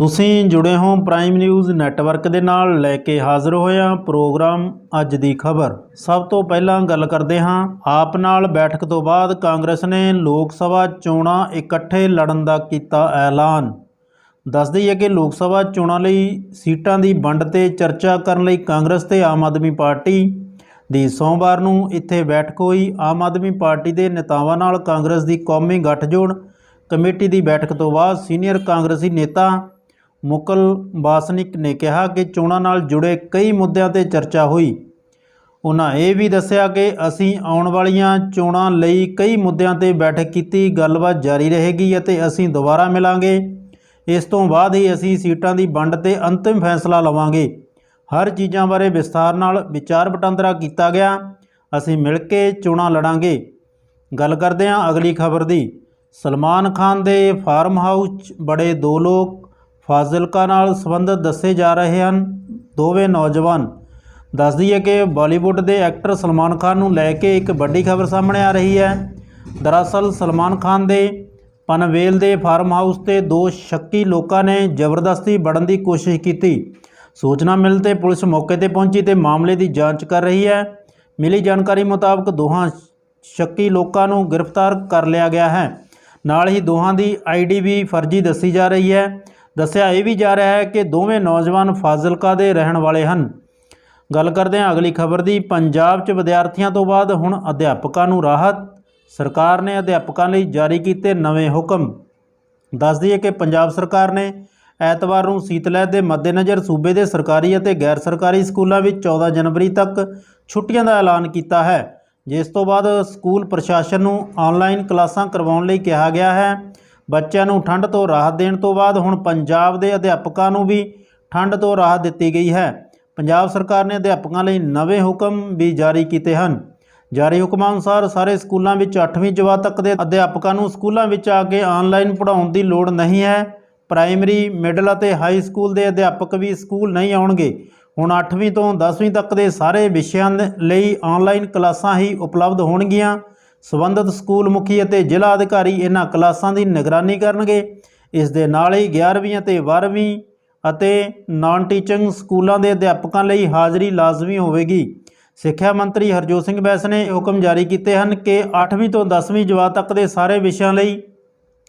ਤੁਸੀਂ ਜੁੜੇ ਹੋ ਪ੍ਰਾਈਮ ਨਿਊਜ਼ ਨੈਟਵਰਕ ਦੇ ਨਾਲ। ਲੈ ਕੇ ਹਾਜ਼ਰ ਹੋਇਆ ਪ੍ਰੋਗਰਾਮ ਅੱਜ ਦੀ ਖਬਰ। ਸਭ ਤੋਂ ਪਹਿਲਾਂ ਗੱਲ ਕਰਦੇ ਹਾਂ ਆਪ ਨਾਲ। ਬੈਠਕ ਤੋਂ ਬਾਅਦ ਕਾਂਗਰਸ ਨੇ ਲੋਕ ਸਭਾ ਚੋਣਾਂ ਇਕੱਠੇ ਲੜਨ ਦਾ ਕੀਤਾ ਐਲਾਨ। ਦੱਸਦੀ ਹੈ ਕਿ ਲੋਕ ਸਭਾ ਚੋਣਾਂ ਲਈ ਸੀਟਾਂ ਦੀ ਵੰਡ ਤੇ ਚਰਚਾ ਕਰਨ ਲਈ ਕਾਂਗਰਸ ਤੇ ਆਮ ਆਦਮੀ ਪਾਰਟੀ ਦੀ ਸੋਮਵਾਰ ਨੂੰ ਇੱਥੇ ਬੈਠਕ ਹੋਈ। ਆਮ ਆਦਮੀ ਪਾਰਟੀ ਦੇ ਨੇਤਾਵਾਂ ਨਾਲ ਕਾਂਗਰਸ ਦੀ ਕੌਮੀ ਗੱਠਜੋੜ ਕਮੇਟੀ ਦੀ ਬੈਠਕ ਤੋਂ ਬਾਅਦ ਸੀਨੀਅਰ ਕਾਂਗਰਸੀ ਨੇਤਾ ਮੁਕਲ ਵਾਸਨਿਕ ਨੇ ਕਿਹਾ ਕਿ ਚੋਣਾਂ ਨਾਲ ਜੁੜੇ ਕਈ ਮੁੱਦਿਆਂ ਤੇ ਚਰਚਾ ਹੋਈ। ਉਹਨਾਂ ਇਹ ਵੀ ਦੱਸਿਆ ਕਿ ਅਸੀਂ ਆਉਣ ਵਾਲੀਆਂ ਚੋਣਾਂ ਲਈ ਕਈ ਮੁੱਦਿਆਂ ਤੇ ਬੈਠਕ ਕੀਤੀ, ਗੱਲਬਾਤ ਜਾਰੀ ਰਹੇਗੀ ਅਤੇ ਅਸੀਂ ਦੁਬਾਰਾ ਮਿਲਾਂਗੇ। ਇਸ ਤੋਂ ਬਾਅਦ ਹੀ ਅਸੀਂ ਸੀਟਾਂ ਦੀ ਵੰਡ ਤੇ ਅੰਤਿਮ ਫੈਸਲਾ ਲਵਾਂਗੇ। ਹਰ ਚੀਜ਼ਾਂ ਬਾਰੇ ਵਿਸਥਾਰ ਨਾਲ ਵਿਚਾਰ ਵਟਾਂਦਰਾ ਕੀਤਾ ਗਿਆ। ਅਸੀਂ ਮਿਲ ਕੇ ਚੋਣਾਂ ਲੜਾਂਗੇ। ਗੱਲ ਕਰਦੇ ਹਾਂ ਅਗਲੀ ਖਬਰ ਦੀ। ਸਲਮਾਨ ਖਾਨ ਦੇ ਫਾਰਮ ਹਾਊਸ 'ਚ ਬੜੇ ਦੋ ਲੋਕ ਫਾਜ਼ਿਲਕਾ ਨਾਲ ਸੰਬੰਧਿਤ ਦੱਸੇ ਜਾ ਰਹੇ ਹਨ ਦੋਵੇਂ ਨੌਜਵਾਨ। ਦੱਸ ਦਈਏ ਕਿ ਬਾਲੀਵੁੱਡ ਦੇ ਐਕਟਰ ਸਲਮਾਨ ਖਾਨ ਨੂੰ ਲੈ ਕੇ ਇੱਕ ਵੱਡੀ ਖਬਰ ਸਾਹਮਣੇ ਆ ਰਹੀ ਹੈ। ਦਰਅਸਲ ਸਲਮਾਨ ਖਾਨ ਦੇ ਪਨਵੇਲ ਦੇ ਫਾਰਮ ਹਾਊਸ ਤੇ ਦੋ ਸ਼ੱਕੀ ਲੋਕਾਂ ਨੇ ਜ਼ਬਰਦਸਤੀ ਵੜਨ ਦੀ ਕੋਸ਼ਿਸ਼ ਕੀਤੀ। ਸੂਚਨਾ ਮਿਲਣ ਤੇ ਪੁਲਿਸ ਮੌਕੇ ਤੇ ਪਹੁੰਚੀ ਤੇ ਮਾਮਲੇ ਦੀ ਜਾਂਚ ਕਰ ਰਹੀ ਹੈ। ਮਿਲੀ ਜਾਣਕਾਰੀ ਮੁਤਾਬਕ ਦੋਹਾਂ ਸ਼ੱਕੀ ਲੋਕਾਂ ਨੂੰ ਗ੍ਰਿਫਤਾਰ ਕਰ ਲਿਆ ਗਿਆ ਹੈ। ਨਾਲ ਹੀ ਦੋਹਾਂ ਦੀ ਆਈਡੀ ਵੀ ਫਰਜ਼ੀ ਦੱਸੀ ਜਾ ਰਹੀ ਹੈ। ਦੱਸਿਆ ਇਹ ਵੀ ਜਾ ਰਿਹਾ ਹੈ ਕਿ ਦੋਵੇਂ ਨੌਜਵਾਨ ਫਾਜ਼ਿਲਕਾ ਦੇ ਰਹਿਣ ਵਾਲੇ ਹਨ। ਗੱਲ ਕਰਦੇ ਹਾਂ ਅਗਲੀ ਖਬਰ ਦੀ। ਪੰਜਾਬ 'ਚ ਵਿਦਿਆਰਥੀਆਂ ਤੋਂ ਬਾਅਦ ਹੁਣ ਅਧਿਆਪਕਾਂ ਨੂੰ ਰਾਹਤ। ਸਰਕਾਰ ਨੇ ਅਧਿਆਪਕਾਂ ਲਈ ਜਾਰੀ ਕੀਤੇ ਨਵੇਂ ਹੁਕਮ। ਦੱਸ ਦਈਏ ਕਿ ਪੰਜਾਬ ਸਰਕਾਰ ਨੇ ਐਤਵਾਰ ਨੂੰ ਸੀਤਲਹਿਰ ਦੇ ਮੱਦੇਨਜ਼ਰ ਸੂਬੇ ਦੇ ਸਰਕਾਰੀ ਅਤੇ ਗੈਰ ਸਰਕਾਰੀ ਸਕੂਲਾਂ ਵਿੱਚ 14 ਜਨਵਰੀ ਤੱਕ ਛੁੱਟੀਆਂ ਦਾ ਐਲਾਨ ਕੀਤਾ ਹੈ। ਜਿਸ ਤੋਂ ਬਾਅਦ ਸਕੂਲ ਪ੍ਰਸ਼ਾਸਨ ਨੂੰ ਆਨਲਾਈਨ ਕਲਾਸਾਂ ਕਰਵਾਉਣ ਲਈ ਕਿਹਾ ਗਿਆ ਹੈ। ਬੱਚਿਆਂ ਨੂੰ ਠੰਡ ਤੋਂ ਰਾਹਤ ਦੇਣ ਤੋਂ ਬਾਅਦ ਹੁਣ ਪੰਜਾਬ ਦੇ ਅਧਿਆਪਕਾਂ ਨੂੰ ਵੀ ਠੰਡ ਤੋਂ ਰਾਹਤ ਦਿੱਤੀ ਗਈ ਹੈ। ਪੰਜਾਬ ਸਰਕਾਰ ਨੇ ਅਧਿਆਪਕਾਂ ਲਈ ਨਵੇਂ ਹੁਕਮ ਵੀ ਜਾਰੀ ਕੀਤੇ ਹਨ। ਜਾਰੀ ਹੁਕਮਾਂ ਅਨੁਸਾਰ ਸਾਰੇ ਸਕੂਲਾਂ ਵਿੱਚ 8ਵੀਂ ਜਮਾਤ ਤੱਕ ਦੇ ਅਧਿਆਪਕਾਂ ਨੂੰ ਸਕੂਲਾਂ ਵਿੱਚ ਆ ਕੇ ਆਨਲਾਈਨ ਪੜ੍ਹਾਉਣ ਦੀ ਲੋੜ ਨਹੀਂ ਹੈ। ਪ੍ਰਾਇਮਰੀ, ਮਿਡਲ ਅਤੇ ਹਾਈ ਸਕੂਲ ਦੇ ਅਧਿਆਪਕ ਵੀ ਸਕੂਲ ਨਹੀਂ ਆਉਣਗੇ। ਹੁਣ 8ਵੀਂ ਤੋਂ 10ਵੀਂ ਤੱਕ ਦੇ ਸਾਰੇ ਵਿਸ਼ਿਆਂ ਦੇ ਲਈ ਆਨਲਾਈਨ ਕਲਾਸਾਂ ਹੀ ਉਪਲਬਧ ਹੋਣਗੀਆਂ। ਸਬੰਧਤ ਸਕੂਲ ਮੁਖੀ ਅਤੇ ਜ਼ਿਲ੍ਹਾ ਅਧਿਕਾਰੀ ਇਹਨਾਂ ਕਲਾਸਾਂ ਦੀ ਨਿਗਰਾਨੀ ਕਰਨਗੇ। ਇਸ ਦੇ ਨਾਲ ਹੀ 11ਵੀਂ ਅਤੇ 12ਵੀਂ ਅਤੇ ਨਾਨ ਟੀਚਿੰਗ ਸਕੂਲਾਂ ਦੇ ਅਧਿਆਪਕਾਂ ਲਈ ਹਾਜ਼ਰੀ ਲਾਜ਼ਮੀ ਹੋਵੇਗੀ। ਸਿੱਖਿਆ ਮੰਤਰੀ ਹਰਜੋਤ ਸਿੰਘ ਬੈਂਸ ਨੇ ਹੁਕਮ ਜਾਰੀ ਕੀਤੇ ਹਨ ਕਿ 8ਵੀਂ ਤੋਂ 10ਵੀਂ ਜਮਾਤ ਤੱਕ ਦੇ ਸਾਰੇ ਵਿਸ਼ਿਆਂ ਲਈ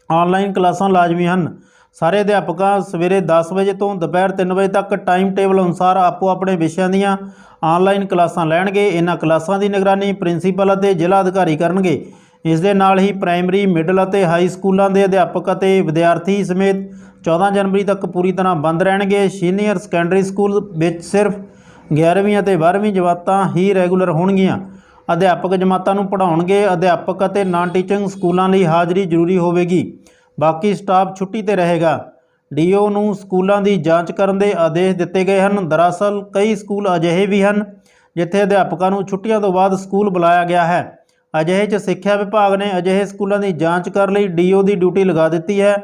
ਆਨਲਾਈਨ ਕਲਾਸਾਂ ਲਾਜ਼ਮੀ ਹਨ। ਸਾਰੇ ਅਧਿਆਪਕਾਂ ਸਵੇਰੇ 10 ਵਜੇ ਤੋਂ ਦੁਪਹਿਰ 3 ਵਜੇ ਤੱਕ ਟਾਈਮ ਟੇਬਲ ਅਨੁਸਾਰ ਆਪੋ ਆਪਣੇ ਵਿਸ਼ਿਆਂ ਦੀਆਂ ਆਨਲਾਈਨ ਕਲਾਸਾਂ ਲੈਣਗੇ। ਇਹਨਾਂ ਕਲਾਸਾਂ ਦੀ ਨਿਗਰਾਨੀ ਪ੍ਰਿੰਸੀਪਲ ਅਤੇ ਜ਼ਿਲ੍ਹਾ ਅਧਿਕਾਰੀ ਕਰਨਗੇ। ਇਸ ਦੇ ਨਾਲ ਹੀ ਪ੍ਰਾਇਮਰੀ, ਮਿਡਲ ਅਤੇ ਹਾਈ ਸਕੂਲਾਂ ਦੇ ਅਧਿਆਪਕ ਅਤੇ ਵਿਦਿਆਰਥੀ ਸਮੇਤ 14 ਜਨਵਰੀ ਤੱਕ ਪੂਰੀ ਤਰ੍ਹਾਂ ਬੰਦ ਰਹਿਣਗੇ। ਸੀਨੀਅਰ ਸੈਕੰਡਰੀ ਸਕੂਲ ਵਿੱਚ ਸਿਰਫ 11ਵੀਂ ਅਤੇ 12ਵੀਂ ਜਮਾਤਾਂ ਹੀ ਰੈਗੂਲਰ ਹੋਣਗੀਆਂ। ਅਧਿਆਪਕ ਜਮਾਤਾਂ ਨੂੰ ਪੜ੍ਹਾਉਣਗੇ। ਅਧਿਆਪਕ ਅਤੇ ਨਾਨ ਟੀਚਿੰਗ ਸਕੂਲਾਂ ਲਈ ਹਾਜ਼ਰੀ ਜ਼ਰੂਰੀ ਹੋਵੇਗੀ। ਬਾਕੀ ਸਟਾਫ ਛੁੱਟੀ ਤੇ ਰਹੇਗਾ। ਡੀਓ ਨੂੰ ਸਕੂਲਾਂ ਦੀ ਜਾਂਚ ਕਰਨ ਦੇ ਆਦੇਸ਼ ਦਿੱਤੇ ਗਏ ਹਨ। ਦਰਅਸਲ, ਕਈ ਸਕੂਲ ਅਜਿਹੇ ਵੀ ਹਨ, ਜਿੱਥੇ ਅਧਿਆਪਕਾਂ ਨੂੰ ਛੁੱਟੀਆਂ ਤੋਂ ਬਾਅਦ ਸਕੂਲ ਬੁਲਾਇਆ ਗਿਆ ਹੈ। ਅਜਿਹੇ 'ਚ ਸਿੱਖਿਆ ਵਿਭਾਗ ਨੇ ਅਜਿਹੇ ਸਕੂਲਾਂ ਦੀ ਜਾਂਚ ਕਰਨ ਲਈ ਡੀਓ ਦੀ ਡਿਊਟੀ ਲਗਾ ਦਿੱਤੀ ਹੈ,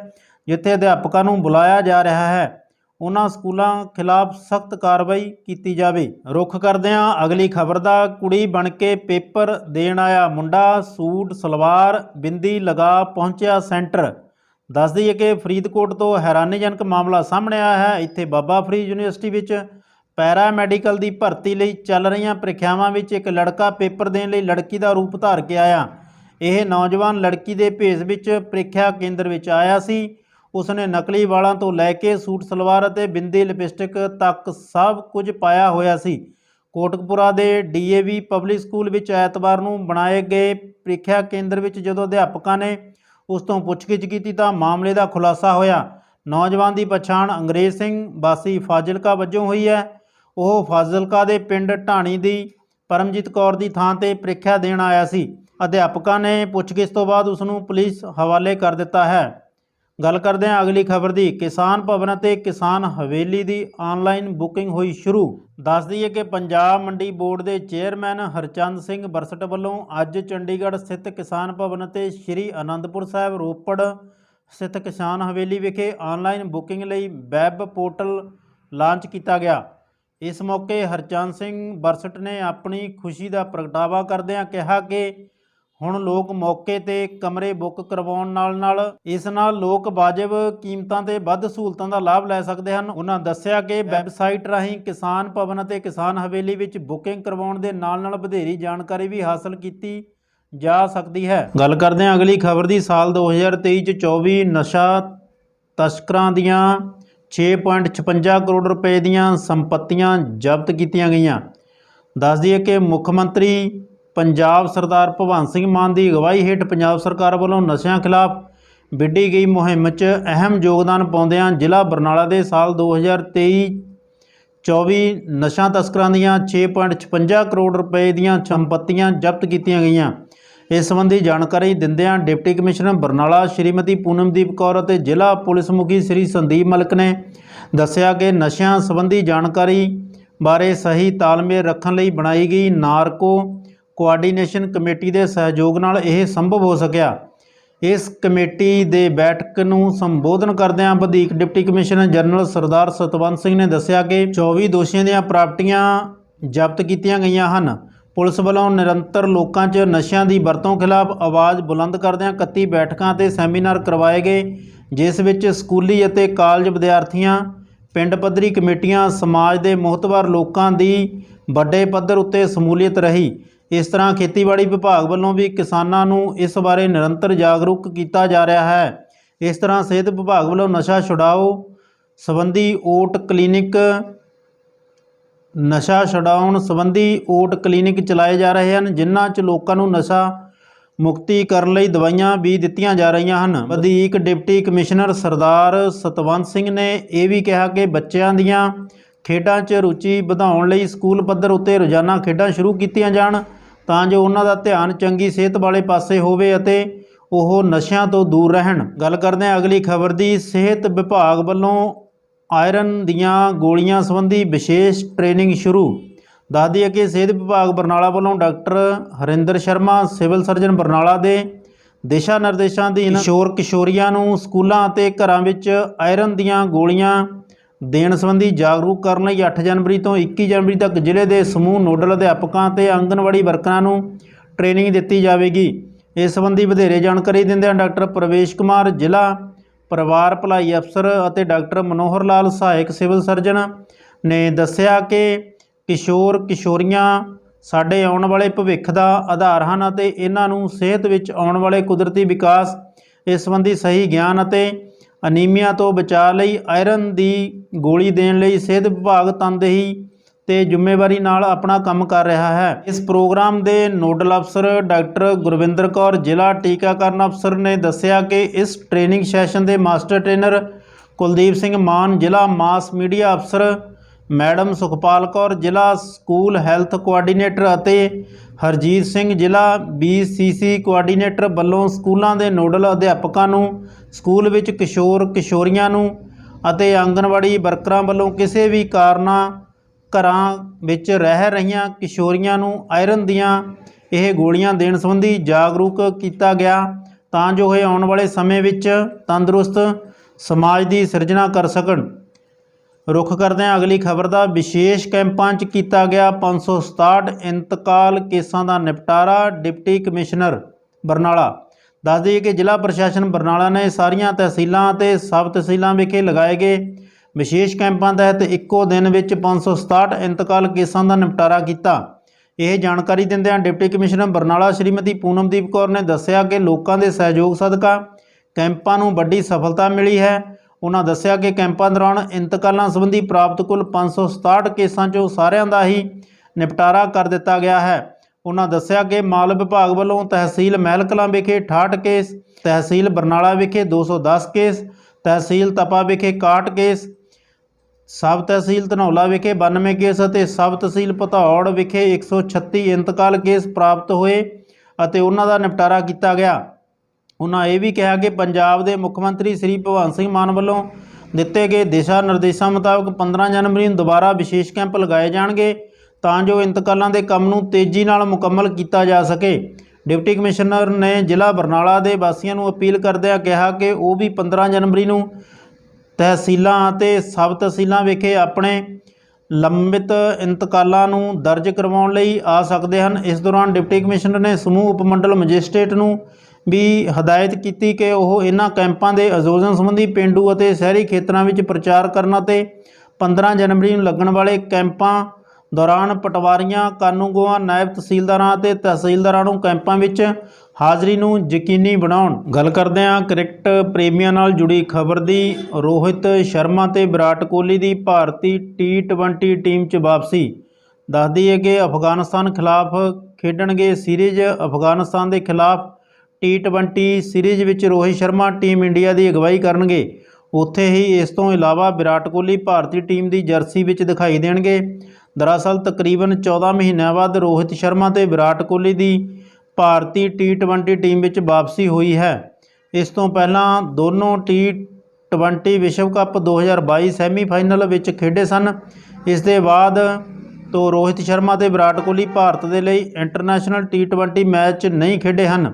ਜਿੱਥੇ ਅਧਿਆਪਕਾਂ ਨੂੰ ਬੁਲਾਇਆ ਜਾ ਰਿਹਾ ਹੈ। ਉਹਨਾਂ ਸਕੂਲਾਂ ਖਿਲਾਫ ਸਖਤ ਕਾਰਵਾਈ ਕੀਤੀ ਜਾਵੇ। ਰੁੱਖ ਕਰਦੇ ਹਾਂ ਅਗਲੀ ਖਬਰ ਦਾ ਕੁੜੀ ਬਣ ਕੇ ਪੇਪਰ ਦੇਣ ਆਇਆ ਮੁੰਡਾ, ਸੂਟ, ਸਲਵਾਰ, ਬਿੰਦੀ ਲਗਾ ਪਹੁੰਚਿਆ ਸੈਂਟਰ। ਦੱਸ ਦਈਏ ਕਿ ਫਰੀਦਕੋਟ ਤੋਂ ਹੈਰਾਨੀਜਨਕ ਮਾਮਲਾ ਸਾਹਮਣੇ ਆਇਆ ਹੈ। ਇੱਥੇ ਬਾਬਾ ਫਰੀਦ ਯੂਨੀਵਰਸਿਟੀ ਵਿੱਚ ਪੈਰਾ ਮੈਡੀਕਲ ਦੀ ਭਰਤੀ ਲਈ ਚੱਲ ਰਹੀਆਂ ਪ੍ਰੀਖਿਆਵਾਂ ਵਿੱਚ ਇੱਕ ਲੜਕਾ ਪੇਪਰ ਦੇਣ ਲਈ ਲੜਕੀ ਦਾ ਰੂਪ ਧਾਰ ਕੇ ਆਇਆ। ਇਹ ਨੌਜਵਾਨ ਲੜਕੀ ਦੇ ਭੇਸ ਵਿੱਚ ਪ੍ਰੀਖਿਆ ਕੇਂਦਰ ਵਿੱਚ ਆਇਆ ਸੀ। ਉਸਨੇ ਨਕਲੀ ਵਾਲਾਂ ਤੋਂ ਲੈ ਕੇ ਸੂਟ, ਸਲਵਾਰ ਅਤੇ ਬਿੰਦੀ, ਲਿਪਸਟਿਕ ਤੱਕ ਸਭ ਕੁਝ ਪਾਇਆ ਹੋਇਆ ਸੀ। ਕੋਟਕਪੁਰਾ ਦੇ ਡੀਏਵੀ ਪਬਲਿਕ ਸਕੂਲ ਵਿੱਚ ਐਤਵਾਰ ਨੂੰ ਬਣਾਏ ਗਏ ਪ੍ਰੀਖਿਆ ਕੇਂਦਰ ਵਿੱਚ ਜਦੋਂ ਅਧਿਆਪਕਾਂ ਨੇ ਉਸ ਤੋਂ ਪੁੱਛਗਿੱਛ ਕੀਤੀ ਤਾਂ ਮਾਮਲੇ ਦਾ ਖੁਲਾਸਾ ਹੋਇਆ। ਨੌਜਵਾਨ ਦੀ ਪਛਾਣ ਅੰਗਰੇਜ਼ ਸਿੰਘ ਬਾਸੀ ਫਾਜ਼ਿਲਕਾ ਵਜੋਂ ਹੋਈ ਹੈ। ਉਹ ਫਾਜ਼ਿਲਕਾ ਦੇ ਪਿੰਡ ਢਾਣੀ ਦੀ ਪਰਮਜੀਤ ਕੌਰ ਦੀ ਥਾਂ ਤੇ ਪ੍ਰੀਖਿਆ ਦੇਣ ਆਇਆ ਸੀ। ਅਧਿਆਪਕਾਂ ਨੇ ਪੁੱਛਗਿੱਛ ਤੋਂ ਬਾਅਦ ਉਸ ਨੂੰ ਪੁਲਿਸ ਹਵਾਲੇ ਕਰ ਦਿੱਤਾ ਹੈ। ਗੱਲ ਕਰਦੇ ਹਾਂ ਅਗਲੀ ਖਬਰ ਦੀ। ਕਿਸਾਨ ਭਵਨ ਅਤੇ ਕਿਸਾਨ ਹਵੇਲੀ ਦੀ ਆਨਲਾਈਨ ਬੁਕਿੰਗ ਹੋਈ ਸ਼ੁਰੂ। ਦੱਸ ਦਈਏ ਕਿ ਪੰਜਾਬ ਮੰਡੀ ਬੋਰਡ ਦੇ ਚੇਅਰਮੈਨ ਹਰਚੰਦ ਸਿੰਘ ਬਰਸਟ ਵੱਲੋਂ ਅੱਜ ਚੰਡੀਗੜ੍ਹ ਸਥਿਤ ਕਿਸਾਨ ਭਵਨ ਅਤੇ ਸ਼੍ਰੀ ਅਨੰਦਪੁਰ ਸਾਹਿਬ ਰੋਪੜ ਸਥਿਤ ਕਿਸਾਨ ਹਵੇਲੀ ਵਿਖੇ ਆਨਲਾਈਨ ਬੁਕਿੰਗ ਲਈ ਵੈਬ ਪੋਰਟਲ ਲਾਂਚ ਕੀਤਾ ਗਿਆ। ਇਸ ਮੌਕੇ ਹਰਚੰਦ ਸਿੰਘ ਬਰਸਟ ਨੇ ਆਪਣੀ ਖੁਸ਼ੀ ਦਾ ਪ੍ਰਗਟਾਵਾ ਕਰਦਿਆਂ ਕਿਹਾ ਕਿ ਹੁਣ ਲੋਕ ਮੌਕੇ ਤੇ ਕਮਰੇ ਬੁੱਕ ਕਰਵਾਉਣ ਨਾਲ ਨਾਲ ਇਸ ਨਾਲ ਲੋਕ ਵਾਜਬ ਕੀਮਤਾਂ ਤੇ ਵੱਧ ਸਹੂਲਤਾਂ ਦਾ ਲਾਭ ਲੈ ਸਕਦੇ ਹਨ। ਉਹਨਾਂ ਦੱਸਿਆ ਕਿ ਵੈਬਸਾਈਟ ਰਾਹੀਂ ਕਿਸਾਨ ਭਵਨ ਅਤੇ ਕਿਸਾਨ ਹਵੇਲੀ ਵਿੱਚ ਬੁਕਿੰਗ ਕਰਵਾਉਣ ਦੇ ਨਾਲ ਨਾਲ ਵਧੇਰੀ ਜਾਣਕਾਰੀ ਵੀ ਹਾਸਲ ਕੀਤੀ ਜਾ ਸਕਦੀ ਹੈ। ਗੱਲ ਕਰਦੇ ਹਾਂ ਅਗਲੀ ਖਬਰ ਦੀ। ਸਾਲ 2023 ਚ 24 ਨਸ਼ਾ ਤਸਕਰਾਂ ਦੀਆਂ 6.56 ਕਰੋੜ ਰੁਪਏ ਦੀਆਂ ਸੰਪਤੀਆਂ ਜ਼ਬਤ ਕੀਤੀਆਂ ਗਈਆਂ। ਦੱਸ ਦਈਏ ਕਿ ਮੁੱਖ ਮੰਤਰੀ ਪੰਜਾਬ ਸਰਦਾਰ ਭਗਵੰਤ ਸਿੰਘ ਮਾਨ ਦੀ ਅਗਵਾਈ ਹੇਠ ਪੰਜਾਬ ਸਰਕਾਰ ਵੱਲੋਂ ਨਸ਼ਿਆਂ ਖਿਲਾਫ ਵਿੱਢੀ ਗਈ ਮੁਹਿੰਮ 'ਚ ਅਹਿਮ ਯੋਗਦਾਨ ਪਾਉਂਦਿਆਂ ਜ਼ਿਲ੍ਹਾ ਬਰਨਾਲਾ ਦੇ ਸਾਲ 2023 24 ਨਸ਼ਾ ਤਸਕਰਾਂ ਦੀਆਂ 6.56 ਕਰੋੜ ਰੁਪਏ ਦੀਆਂ ਸੰਪਤੀਆਂ ਜ਼ਬਤ ਕੀਤੀਆਂ ਗਈਆਂ। ਇਸ ਸੰਬੰਧੀ ਜਾਣਕਾਰੀ ਦਿੰਦਿਆਂ ਡਿਪਟੀ ਕਮਿਸ਼ਨਰ ਬਰਨਾਲਾ ਸ਼੍ਰੀਮਤੀ ਪੂਨਮਦੀਪ ਕੌਰ ਅਤੇ ਜ਼ਿਲ੍ਹਾ ਪੁਲਿਸ ਮੁਖੀ ਸ੍ਰੀ ਸੰਦੀਪ ਮਲਕ ਨੇ ਦੱਸਿਆ ਕਿ ਨਸ਼ਿਆਂ ਸੰਬੰਧੀ ਜਾਣਕਾਰੀ ਬਾਰੇ ਸਹੀ ਤਾਲਮੇਲ ਰੱਖਣ ਲਈ ਬਣਾਈ ਗਈ ਨਾਰਕੋ ਕੋਆਰਡੀਨੇਸ਼ਨ ਕਮੇਟੀ ਦੇ ਸਹਿਯੋਗ ਨਾਲ ਇਹ ਸੰਭਵ ਹੋ ਸਕਿਆ। ਇਸ ਕਮੇਟੀ ਦੇ ਬੈਠਕ ਨੂੰ ਸੰਬੋਧਨ ਕਰਦਿਆਂ ਵਧੀਕ deputy commissioner general Sardar Satwant Singh ਨੇ ਦੱਸਿਆ ਕਿ 24 ਦੋਸ਼ੀਆਂ ਦੀਆਂ ਪ੍ਰਾਪਰਟੀਆਂ ਜ਼ਬਤ ਕੀਤੀਆਂ ਗਈਆਂ ਹਨ। ਪੁਲਿਸ ਵੱਲੋਂ ਨਿਰੰਤਰ ਲੋਕਾਂ 'ਚ ਨਸ਼ਿਆਂ ਦੀ ਵਰਤੋਂ ਖਿਲਾਫ ਆਵਾਜ਼ ਬੁਲੰਦ ਕਰਦਿਆਂ 31 ਬੈਠਕਾਂ ਤੇ ਸੈਮੀਨਾਰ ਕਰਵਾਏ ਗਏ, ਜਿਸ ਵਿੱਚ ਸਕੂਲੀ ਅਤੇ ਕਾਲਜ ਵਿਦਿਆਰਥੀਆਂ, ਪਿੰਡ ਪੱਧਰੀ ਕਮੇਟੀਆਂ, ਸਮਾਜ ਦੇ ਮੋਹਤਵਰ ਲੋਕਾਂ ਦੀ ਵੱਡੇ ਪੱਧਰ ਉੱਤੇ ਸਮੂਲੀਅਤ ਰਹੀ। ਇਸ ਤਰ੍ਹਾਂ ਖੇਤੀਬਾੜੀ ਵਿਭਾਗ ਵੱਲੋਂ ਵੀ ਕਿਸਾਨਾਂ ਨੂੰ ਇਸ ਬਾਰੇ ਨਿਰੰਤਰ ਜਾਗਰੂਕ ਕੀਤਾ ਜਾ ਰਿਹਾ ਹੈ। ਇਸ ਤਰ੍ਹਾਂ ਸਿਹਤ ਵਿਭਾਗ ਵੱਲੋਂ ਨਸ਼ਾ ਛੁਡਾਓ ਸੰਬੰਧੀ ਓਟ ਕਲੀਨਿਕ, ਨਸ਼ਾ ਛਡਾਉਣ ਸੰਬੰਧੀ ਓਟ ਕਲੀਨਿਕ ਚਲਾਏ ਜਾ ਰਹੇ ਹਨ, ਜਿਨ੍ਹਾਂ 'ਚ ਲੋਕਾਂ ਨੂੰ ਨਸ਼ਾ ਮੁਕਤੀ ਕਰਨ ਲਈ ਦਵਾਈਆਂ ਵੀ ਦਿੱਤੀਆਂ ਜਾ ਰਹੀਆਂ ਹਨ। ਵਧੀਕ ਡਿਪਟੀ ਕਮਿਸ਼ਨਰ ਸਰਦਾਰ ਸਤਵੰਤ ਸਿੰਘ ਨੇ ਇਹ ਵੀ ਕਿਹਾ ਕਿ ਬੱਚਿਆਂ ਦੀਆਂ ਖੇਡਾਂ 'ਚ ਰੁਚੀ ਵਧਾਉਣ ਲਈ ਸਕੂਲ ਪੱਧਰ ਉੱਤੇ ਰੋਜ਼ਾਨਾ ਖੇਡਾਂ ਸ਼ੁਰੂ ਕੀਤੀਆਂ ਜਾਣ। ਤਾਂ ਜੋ ਉਹਨਾਂ ਦਾ ਧਿਆਨ ਚੰਗੀ ਸਿਹਤ ਵਾਲੇ ਪਾਸੇ ਹੋਵੇ ਅਤੇ ਉਹ ਨਸ਼ਿਆਂ ਤੋਂ ਦੂਰ ਰਹਿਣ। ਗੱਲ ਕਰਦੇ ਹਾਂ ਅਗਲੀ ਖਬਰ ਦੀ। ਸਿਹਤ ਵਿਭਾਗ ਵੱਲੋਂ ਆਇਰਨ ਦੀਆਂ ਗੋਲੀਆਂ ਸੰਬੰਧੀ ਵਿਸ਼ੇਸ਼ ਟ੍ਰੇਨਿੰਗ ਸ਼ੁਰੂ। ਦੱਸ ਦਈਏ ਕਿ ਸਿਹਤ ਵਿਭਾਗ ਬਰਨਾਲਾ ਵੱਲੋਂ doctor Harinder Sharma, civil surgeon Barnala ਦੇ ਦਿਸ਼ਾ ਨਿਰਦੇਸ਼ਾਂ ਦੀ ਕਿਸ਼ੋਰ ਕਿਸ਼ੋਰੀਆਂ ਨੂੰ ਸਕੂਲਾਂ ਅਤੇ ਘਰਾਂ ਵਿੱਚ ਆਇਰਨ ਦੀਆਂ ਗੋਲੀਆਂ ਦੇਣ ਸੰਬੰਧੀ ਜਾਗਰੂਕ ਕਰਨ ਲਈ 8 ਜਨਵਰੀ ਤੋਂ 21 ਜਨਵਰੀ ਤੱਕ ਜ਼ਿਲ੍ਹੇ ਦੇ ਸਮੂਹ ਨੋਡਲ ਅਧਿਆਪਕਾਂ ਤੇ ਆਂਗਣਵਾੜੀ ਵਰਕਰਾਂ ਨੂੰ ਟ੍ਰੇਨਿੰਗ ਦਿੱਤੀ ਜਾਵੇਗੀ। ਇਸ ਸੰਬੰਧੀ ਵਧੇਰੇ ਜਾਣਕਾਰੀ ਦਿੰਦਿਆਂ ਡਾਕਟਰ ਪ੍ਰਵੇਸ਼ ਕੁਮਾਰ, ਜ਼ਿਲ੍ਹਾ ਪਰਿਵਾਰ ਭਲਾਈ ਅਫਸਰ ਅਤੇ ਡਾਕਟਰ ਮਨੋਹਰ ਲਾਲ, ਸਹਾਇਕ ਸਿਵਲ ਸਰਜਨ ਨੇ ਦੱਸਿਆ ਕਿ ਕਿਸ਼ੋਰ ਕਿਸ਼ੋਰੀਆਂ ਸਾਡੇ ਆਉਣ ਵਾਲੇ ਭਵਿੱਖ ਦਾ ਆਧਾਰ ਹਨ ਅਤੇ ਇਹਨਾਂ ਨੂੰ ਸਿਹਤ ਵਿੱਚ ਆਉਣ ਵਾਲੇ ਕੁਦਰਤੀ ਵਿਕਾਸ, ਇਸ ਸੰਬੰਧੀ ਸਹੀ ਗਿਆਨ ਅਤੇ ਅਨੀਮੀਆ ਤੋਂ ਬਚਾਅ ਲਈ, ਆਇਰਨ ਦੀ ਗੋਲੀ ਦੇਣ ਲਈ ਸਿਹਤ ਵਿਭਾਗ ਤਨਦੇਹੀ ਤੇ ਜ਼ਿੰਮੇਵਾਰੀ ਨਾਲ ਆਪਣਾ ਕੰਮ ਕਰ ਰਿਹਾ ਹੈ। ਇਸ ਪ੍ਰੋਗਰਾਮ ਦੇ ਨੋਡਲ ਅਫਸਰ ਡਾਕਟਰ ਗੁਰਵਿੰਦਰ ਕੌਰ, ਜ਼ਿਲ੍ਹਾ ਟੀਕਾਕਰਨ ਅਫਸਰ ਨੇ ਦੱਸਿਆ ਕਿ ਇਸ ਟ੍ਰੇਨਿੰਗ ਸੈਸ਼ਨ ਦੇ ਮਾਸਟਰ ਟ੍ਰੇਨਰ ਕੁਲਦੀਪ ਸਿੰਘ ਮਾਨ, ਜ਼ਿਲ੍ਹਾ ਮਾਸ ਮੀਡੀਆ ਅਫਸਰ ਮੈਡਮ ਸੁਖਪਾਲ ਕੌਰ, ਜ਼ਿਲ੍ਹਾ ਸਕੂਲ ਹੈਲਥ ਕੋਆਰਡੀਨੇਟਰ ਅਤੇ ਹਰਜੀਤ ਸਿੰਘ, ਜ਼ਿਲ੍ਹਾ ਬੀਸੀਸੀ ਕੋਆਰਡੀਨੇਟਰ ਵੱਲੋਂ ਸਕੂਲਾਂ ਦੇ ਨੋਡਲ ਅਧਿਆਪਕਾਂ ਨੂੰ ਸਕੂਲ ਵਿੱਚ ਕਿਸ਼ੋਰ ਕਿਸ਼ੋਰੀਆਂ ਨੂੰ ਅਤੇ ਆਂਗਨਵਾੜੀ ਵਰਕਰਾਂ ਵੱਲੋਂ ਕਿਸੇ ਵੀ ਕਾਰਨਾਂ ਘਰਾਂ ਵਿੱਚ ਰਹਿ ਰਹੀਆਂ ਕਿਸ਼ੋਰੀਆਂ ਨੂੰ ਆਇਰਨ ਦੀਆਂ ਇਹ ਗੋਲੀਆਂ ਦੇਣ ਸੰਬੰਧੀ ਜਾਗਰੂਕ ਕੀਤਾ ਗਿਆ, ਤਾਂ ਜੋ ਇਹ ਆਉਣ ਵਾਲੇ ਸਮੇਂ ਵਿੱਚ ਤੰਦਰੁਸਤ ਸਮਾਜ ਦੀ ਸਿਰਜਣਾ ਕਰ ਸਕਣ। ਰੁਖ ਕਰਦੇ ਹਾਂ ਅਗਲੀ ਖਬਰ ਦਾ ਵਿਸ਼ੇਸ਼ ਕੈਂਪਾਂ 'ਚ ਕੀਤਾ ਗਿਆ 567 ਇੰਤਕਾਲ ਕੇਸਾਂ ਦਾ ਨਿਪਟਾਰਾ, ਡਿਪਟੀ ਕਮਿਸ਼ਨਰ ਬਰਨਾਲਾ ਦੱਸ ਦਈਏ ਕਿ ਜ਼ਿਲ੍ਹਾ ਪ੍ਰਸ਼ਾਸਨ ਬਰਨਾਲਾ ਨੇ ਸਾਰੀਆਂ ਤਹਿਸੀਲਾਂ ਅਤੇ ਸਬ ਤਹਿਸੀਲਾਂ ਵਿਖੇ ਲਗਾਏ ਗਏ ਵਿਸ਼ੇਸ਼ ਕੈਂਪਾਂ ਤਹਿਤ ਇੱਕੋ ਦਿਨ ਵਿੱਚ 567 ਇੰਤਕਾਲ ਕੇਸਾਂ ਦਾ ਨਿਪਟਾਰਾ ਕੀਤਾ। ਇਹ ਜਾਣਕਾਰੀ ਦਿੰਦਿਆਂ ਡਿਪਟੀ ਕਮਿਸ਼ਨਰ ਬਰਨਾਲਾ ਸ਼੍ਰੀਮਤੀ ਪੂਨਮਦੀਪ ਕੌਰ ਨੇ ਦੱਸਿਆ ਕਿ ਲੋਕਾਂ ਦੇ ਸਹਿਯੋਗ ਸਦਕਾ ਕੈਂਪਾਂ ਨੂੰ ਵੱਡੀ ਸਫਲਤਾ ਮਿਲੀ ਹੈ। ਉਹਨਾਂ ਦੱਸਿਆ ਕਿ ਕੈਂਪਾਂ ਦੌਰਾਨ ਇੰਤਕਾਲਾਂ ਸੰਬੰਧੀ ਪ੍ਰਾਪਤ ਕੁੱਲ 567 ਕੇਸਾਂ 'ਚੋਂ ਸਾਰਿਆਂ ਦਾ ਹੀ ਨਿਪਟਾਰਾ ਕਰ ਦਿੱਤਾ ਗਿਆ ਹੈ। ਉਹਨਾਂ ਦੱਸਿਆ ਕਿ ਮਾਲ ਵਿਭਾਗ ਵੱਲੋਂ ਤਹਿਸੀਲ ਮਹਿਲਕਲਾਂ ਵਿਖੇ 68 ਕੇਸ, ਤਹਿਸੀਲ ਬਰਨਾਲਾ ਵਿਖੇ 210 ਕੇਸ, ਤਹਿਸੀਲ ਤਪਾ ਵਿਖੇ 61 ਕੇਸ, ਸਬ ਤਹਿਸੀਲ ਧਨੌਲਾ ਵਿਖੇ 92 ਕੇਸ ਅਤੇ ਸਬ ਤਹਿਸੀਲ ਭਤੌੜ ਵਿਖੇ 136 ਇੰਤਕਾਲ ਕੇਸ ਪ੍ਰਾਪਤ ਹੋਏ ਅਤੇ ਉਹਨਾਂ ਦਾ ਨਿਪਟਾਰਾ ਕੀਤਾ ਗਿਆ। ਉਹਨਾਂ ਇਹ ਵੀ ਕਿਹਾ ਕਿ ਪੰਜਾਬ ਦੇ ਮੁੱਖ ਮੰਤਰੀ ਸ੍ਰੀ ਭਗਵੰਤ ਸਿੰਘ ਮਾਨ ਵੱਲੋਂ ਦਿੱਤੇ ਗਏ ਦਿਸ਼ਾ ਨਿਰਦੇਸ਼ਾਂ ਮੁਤਾਬਕ 15 ਜਨਵਰੀ ਨੂੰ ਦੁਬਾਰਾ ਵਿਸ਼ੇਸ਼ ਕੈਂਪ ਲਗਾਏ ਜਾਣਗੇ। ਤਾਂ ਜੋ ਇੰਤਕਾਲਾਂ ਦੇ ਕੰਮ ਨੂੰ ਤੇਜ਼ੀ ਨਾਲ ਮੁਕੰਮਲ ਕੀਤਾ ਜਾ ਸਕੇ। ਡਿਪਟੀ ਕਮਿਸ਼ਨਰ ਨੇ ਜ਼ਿਲ੍ਹਾ ਬਰਨਾਲਾ ਦੇ ਵਾਸੀਆਂ ਨੂੰ ਅਪੀਲ ਕਰਦਿਆਂ ਕਿਹਾ ਕਿ ਉਹ ਵੀ 15 ਜਨਵਰੀ ਨੂੰ ਤਹਿਸੀਲਾਂ ਅਤੇ ਸਬ ਤਹਿਸੀਲਾਂ ਵਿਖੇ ਆਪਣੇ ਲੰਬਿਤ ਇੰਤਕਾਲਾਂ ਨੂੰ ਦਰਜ ਕਰਵਾਉਣ ਲਈ ਆ ਸਕਦੇ ਹਨ। ਇਸ ਦੌਰਾਨ ਡਿਪਟੀ ਕਮਿਸ਼ਨਰ ਨੇ ਸਮੂਹ ਉਪਮੰਡਲ ਮੈਜਿਸਟ੍ਰੇਟ ਨੂੰ ਵੀ ਹਦਾਇਤ ਕੀਤੀ ਕਿ ਉਹ ਇਹਨਾਂ ਕੈਂਪਾਂ ਦੇ ਆਯੋਜਨ ਸੰਬੰਧੀ ਪਿੰਡੂ ਅਤੇ ਸ਼ਹਿਰੀ ਖੇਤਰਾਂ ਵਿੱਚ ਪ੍ਰਚਾਰ ਕਰਨ ਅਤੇ 15 ਜਨਵਰੀ ਨੂੰ ਲੱਗਣ ਵਾਲੇ ਕੈਂਪਾਂ ਦੌਰਾਨ ਪਟਵਾਰੀਆਂ, ਕਾਨੂੰਗੋਆਂ, ਨਾਇਬ ਤਹਿਸੀਲਦਾਰਾਂ ਅਤੇ ਤਹਿਸੀਲਦਾਰਾਂ ਨੂੰ ਕੈਂਪਾਂ ਵਿੱਚ ਹਾਜ਼ਰੀ ਨੂੰ ਯਕੀਨੀ ਬਣਾਉਣ। ਗੱਲ ਕਰਦੇ ਹਾਂ ਕ੍ਰਿਕਟ ਪ੍ਰੇਮੀਆਂ ਨਾਲ ਜੁੜੀ ਖਬਰ ਦੀ। ਰੋਹਿਤ ਸ਼ਰਮਾ ਤੇ ਵਿਰਾਟ ਕੋਹਲੀ ਦੀ ਭਾਰਤੀ ਟੀ20 ਟੀਮ 'ਚ ਵਾਪਸੀ। ਦੱਸਦੀ ਹੈ ਕਿ ਅਫਗਾਨਿਸਤਾਨ ਖਿਲਾਫ ਖੇਡਣਗੇ ਸੀਰੀਜ਼। ਅਫਗਾਨਿਸਤਾਨ ਦੇ ਖਿਲਾਫ ਟੀ20 ਸੀਰੀਜ਼ ਵਿੱਚ ਰੋਹਿਤ ਸ਼ਰਮਾ ਟੀਮ ਇੰਡੀਆ ਦੀ ਅਗਵਾਈ ਕਰਨਗੇ। ਉੱਥੇ ਹੀ ਇਸ ਤੋਂ ਇਲਾਵਾ ਵਿਰਾਟ ਕੋਹਲੀ ਭਾਰਤੀ ਟੀਮ ਦੀ ਜਰਸੀ ਵਿੱਚ ਦਿਖਾਈ ਦੇਣਗੇ। ਦਰਅਸਲ ਤਕਰੀਬਨ 14 ਮਹੀਨਿਆਂ ਬਾਅਦ ਰੋਹਿਤ ਸ਼ਰਮਾ ਤੇ ਵਿਰਾਟ ਕੋਹਲੀ ਦੀ ਭਾਰਤੀ ਟੀ20 ਟੀਮ ਵਿੱਚ ਵਾਪਸੀ ਹੋਈ ਹੈ। ਇਸ ਤੋਂ ਪਹਿਲਾਂ ਦੋਨੋਂ ਟੀ20 ਵਿਸ਼ਵ ਕੱਪ 2022 ਸੈਮੀਫਾਈਨਲ ਵਿੱਚ ਖੇਡੇ ਸਨ। ਇਸ ਦੇ ਬਾਅਦ ਤੋਂ ਰੋਹਿਤ ਸ਼ਰਮਾ ਤੇ ਵਿਰਾਟ ਕੋਹਲੀ ਭਾਰਤ ਦੇ ਲਈ ਇੰਟਰਨੈਸ਼ਨਲ ਟੀ20 ਮੈਚ ਨਹੀਂ ਖੇਡੇ ਹਨ।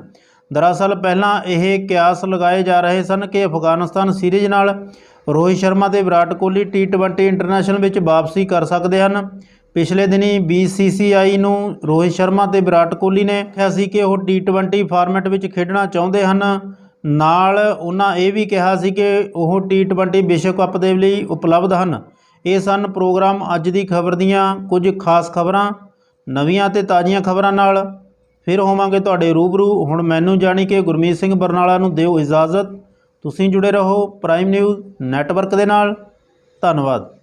ਦਰਅਸਲ ਪਹਿਲਾਂ ਇਹ ਕਿਆਸ ਲਗਾਏ ਜਾ ਰਹੇ ਸਨ ਕਿ ਅਫਗਾਨਿਸਤਾਨ ਸੀਰੀਜ਼ ਨਾਲ ਰੋਹਿਤ ਸ਼ਰਮਾ ਤੇ ਵਿਰਾਟ ਕੋਹਲੀ ਟੀ20 ਇੰਟਰਨੈਸ਼ਨਲ ਵਿੱਚ ਵਾਪਸੀ ਕਰ ਸਕਦੇ ਹਨ। ਪਿਛਲੇ ਦਿਨੀ BCCI ਨੂੰ ਰੋਹਿਤ ਸ਼ਰਮਾ ਤੇ ਵਿਰਾਟ ਕੋਹਲੀ ਨੇ ਕਿਹਾ ਸੀ ਕਿ ਉਹ ਟੀ20 ਫਾਰਮੈਟ ਵਿੱਚ ਖੇਡਣਾ ਚਾਹੁੰਦੇ ਹਨ। ਨਾਲ ਉਹਨਾਂ ਇਹ ਵੀ ਕਿਹਾ ਸੀ ਕਿ ਉਹ ਟੀ20 ਵਿਸ਼ਵ ਕੱਪ ਦੇ ਲਈ ਉਪਲਬਧ ਹਨ। ਇਹ ਸਨ ਪ੍ਰੋਗਰਾਮ ਅੱਜ ਦੀ ਖਬਰ ਦੀਆਂ ਕੁਝ ਖਾਸ ਖਬਰਾਂ। ਨਵੀਆਂ ਤੇ ਤਾਜ਼ੀਆਂ ਖਬਰਾਂ ਨਾਲ ਫਿਰ ਹੋਵਾਂਗੇ ਤੁਹਾਡੇ ਰੂਬਰੂ। ਹੁਣ ਮੈਨੂੰ ਜਾਣੀ ਕਿ ਗੁਰਮੀਤ ਸਿੰਘ ਬਰਨਾਲਾ ਨੂੰ ਦਿਓ ਇਜਾਜ਼ਤ। ਤੁਸੀਂ ਜੁੜੇ ਰਹੋ ਪ੍ਰਾਈਮ ਨਿਊਜ਼ ਨੈਟਵਰਕ ਦੇ ਨਾਲ। ਧੰਨਵਾਦ।